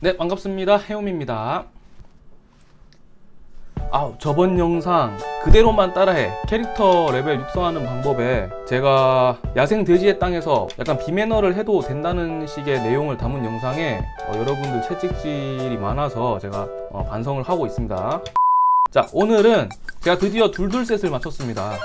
네, 반갑습니다. 해움입니다. 아, 저번 영상 그대로만 따라해 캐릭터 레벨 육성하는 방법에 제가 야생 돼지의 땅에서 약간 비매너를 해도 된다는 식의 내용을 담은 영상에 어, 여러분들 채찍질이 많아서 제가 어, 반성을 하고 있습니다. 자, 오늘은 제가 드디어 둘둘셋을 맞췄습니다. 어,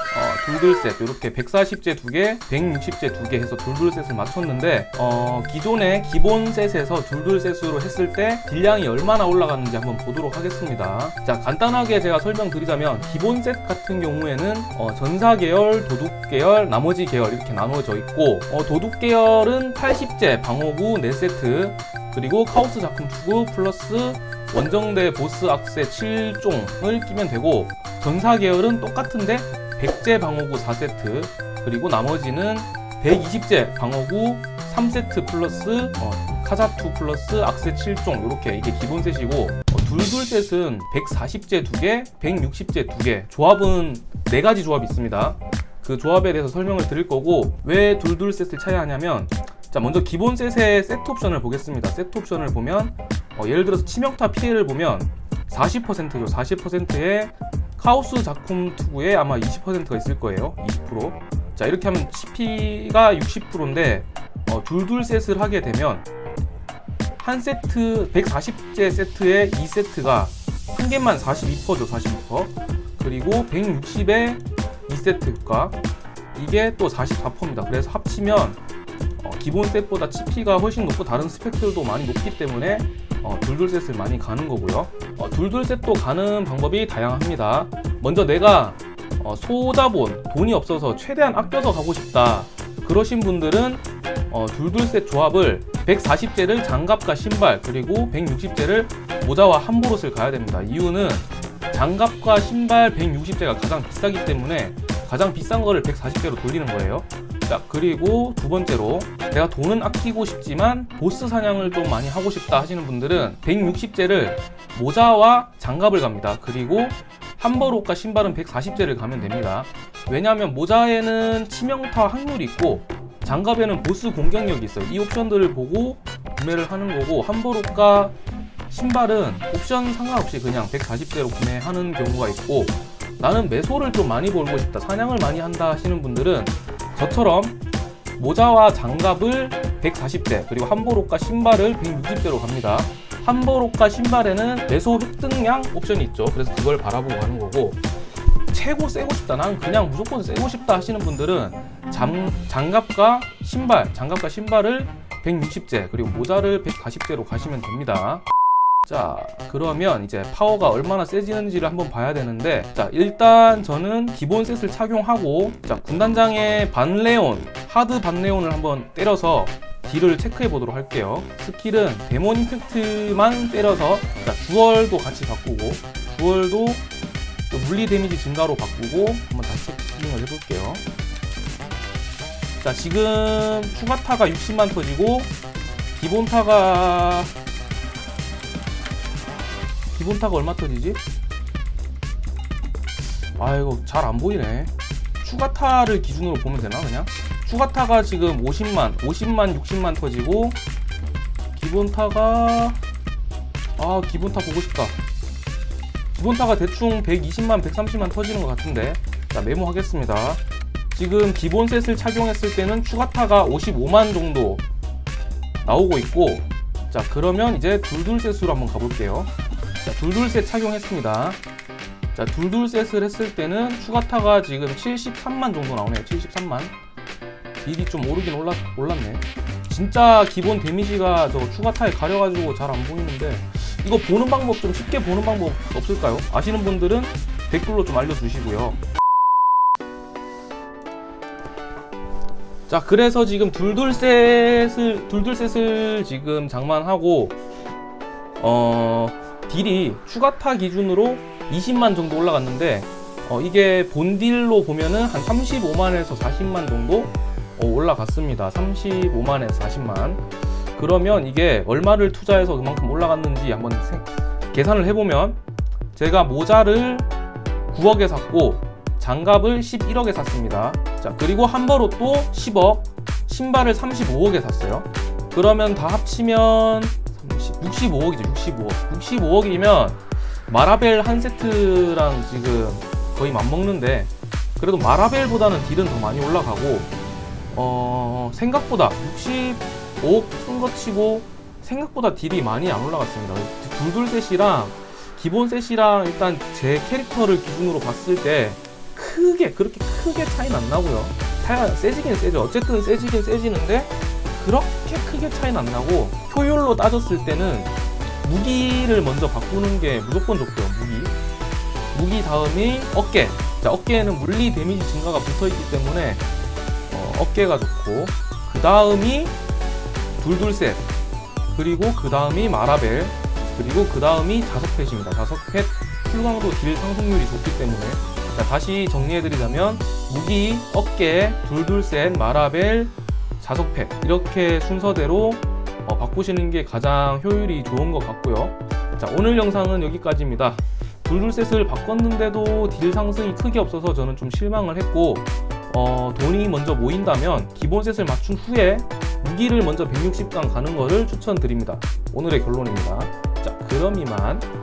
둘둘셋 이렇게 140제 두 개, 160제 두 개 해서 둘둘셋을 맞췄는데 어, 기존의 기본 셋에서 둘둘셋으로 했을 때 딜량이 얼마나 올라갔는지 한번 보도록 하겠습니다. 자, 간단하게 제가 설명드리자면 기본 셋 같은 경우에는 어, 전사 계열, 도둑 계열, 나머지 계열 이렇게 나누어져 있고 어, 도둑 계열은 80제 방어구 4세트 그리고 카오스 작품 투구 플러스 원정대 보스 악세 7종을 끼면 되고 전사 계열은 똑같은데 100제 방어구 4세트 그리고 나머지는 120제 방어구 3세트 플러스 어, 카자2 플러스 악세 7종 이렇게 이게 기본 셋이고 어, 둘둘 셋은 140제 2개, 160제 2개. 조합은 4가지 조합이 있습니다. 그 조합에 대해서 설명을 드릴 거고 왜 둘둘 셋을 차야 하냐면 자 먼저 기본 셋의 세트 옵션을 보겠습니다 세트 옵션을 보면 어, 예를 들어서 치명타 피해를 보면 40%죠. 40%에 카오스 작품 투구에 아마 20%가 있을 거예요. 20%. 자 이렇게 하면 CP가 60%인데 어, 둘둘 셋을 하게 되면 한 세트 140제 세트에 2세트가 한 개만 42%죠. 42%. 그리고 160에 2세트가 이게 또 44%입니다. 그래서 합치면 어, 기본 셋보다 CP가 훨씬 높고 다른 스펙들도 많이 높기 때문에 어, 둘둘셋을 많이 가는 거고요. 어, 둘둘셋도 가는 방법이 다양합니다. 먼저 내가 어, 소자본 돈이 없어서 최대한 아껴서 가고 싶다. 그러신 분들은 어, 둘둘셋 조합을 140제를 장갑과 신발 그리고 160제를 모자와 함보롯을 가야 됩니다. 이유는 장갑과 신발 160제가 가장 비싸기 때문에 가장 비싼 거를 140제로 돌리는 거예요. 자, 그리고 두 번째로 내가 돈은 아끼고 싶지만 보스 사냥을 좀 많이 하고 싶다 하시는 분들은 160제를 모자와 장갑을 갑니다. 그리고 함버롯과 신발은 140제를 가면 됩니다. 왜냐하면 모자에는 치명타 확률이 있고 장갑에는 보스 공격력이 있어요. 이 옵션들을 보고 구매를 하는 거고 함버롯과 신발은 옵션 상관없이 그냥 140제로 구매하는 경우가 있고 나는 매소를 좀 많이 벌고 싶다 사냥을 많이 한다 하시는 분들은 저처럼 모자와 장갑을 140대 그리고 함보록과 신발을 160대로 갑니다. 함보록과 신발에는 매소 획득량 옵션이 있죠. 그래서 그걸 바라보고 가는 거고 최고 세고 싶다. 나는 그냥 무조건 세고 싶다 하시는 분들은 장, 장갑과 신발, 장갑과 신발을 160제 그리고 모자를 140제로 가시면 됩니다. 자 그러면 이제 파워가 얼마나 세지는지를 한번 봐야 되는데 자 일단 저는 기본 셋을 착용하고 자 군단장의 반레온 하드 반레온을 한번 때려서 딜을 체크해 보도록 할게요. 스킬은 데몬 임팩트만 때려서 자 주얼도 같이 바꾸고 주얼도 또 물리 데미지 증가로 바꾸고 한번 다시 체킹을 해볼게요. 자 지금 추가 타가 60만 터지고 기본 타가 기본 타가 얼마 터지지? 아이고 잘 안 보이네. 추가 타를 기준으로 보면 되나 그냥? 추가 타가 지금 50만 50만 60만 터지고 기본 타가 아 기본 타 보고 싶다. 기본 타가 대충 120만 130만 터지는 것 같은데. 자 메모하겠습니다. 지금 기본 셋을 착용했을 때는 추가 타가 55만 정도 나오고 있고 자 그러면 이제 둘둘 셋으로 한번 가볼게요 자, 둘둘셋 착용했습니다. 자, 둘둘셋을 했을 때는 추가타가 지금 73만 정도 나오네요. 73만. 딜이 좀 오르긴 올랐, 올랐네. 진짜 기본 데미지가 저 추가타에 가려가지고 잘 안 보이는데 이거 보는 방법 좀 쉽게 보는 방법 없을까요? 아시는 분들은 댓글로 좀 알려주시고요. 자, 그래서 지금 둘둘셋을 둘둘셋을 지금 장만하고 어 딜이 추가타 기준으로 20만 정도 올라갔는데 어, 이게 본딜로 보면은 한 35만에서 40만 정도 어, 올라갔습니다. 35만에서 40만. 그러면 이게 얼마를 투자해서 그만큼 올라갔는지 한번 생- 계산을 해보면 제가 모자를 9억에 샀고 장갑을 11억에 샀습니다. 자 그리고 함버롯도 10억, 신발을 35억에 샀어요. 그러면 다 합치면 65 억이죠 65억. 65억이면 마라벨 한 세트랑 지금 거의 맞먹는데 그래도 마라벨보다는 딜은 더 많이 올라가고 어 생각보다 65억 쓴거 치고 생각보다 딜이 많이 안 올라갔습니다. 둘둘 셋이랑 기본 셋이랑 일단 제 캐릭터를 기준으로 봤을 때 크게 그렇게 크게 차이는 안 나고요. 차이가 세지긴 세죠. 어쨌든 세지긴 세지는데 그렇게 크게 차이는 안 나고 효율로 따졌을 때는 무기를 먼저 바꾸는 게 무조건 좋고요 무기. 무기 다음이 어깨. 자 어깨에는 물리 데미지 증가가 붙어 있기 때문에 어, 어깨가 좋고 그 다음이 둘둘셋. 그리고 그 다음이 마라벨. 그리고 그 다음이 자석펫입니다. 자석펫 풀강도 딜 상승률이 좋기 때문에. 자, 다시 정리해드리자면 무기, 어깨, 둘둘셋, 마라벨, 자석펫 이렇게 순서대로 어, 바꾸시는 게 가장 효율이 좋은 것 같고요. 자 오늘 영상은 여기까지입니다. 둘둘셋을 바꿨는데도 딜 상승이 크게 없어서 저는 좀 실망을 했고 어, 돈이 먼저 모인다면 기본 셋을 맞춘 후에 무기를 먼저 160강 가는 것을 추천드립니다. 오늘의 결론입니다. 자 그럼 이만 뿅!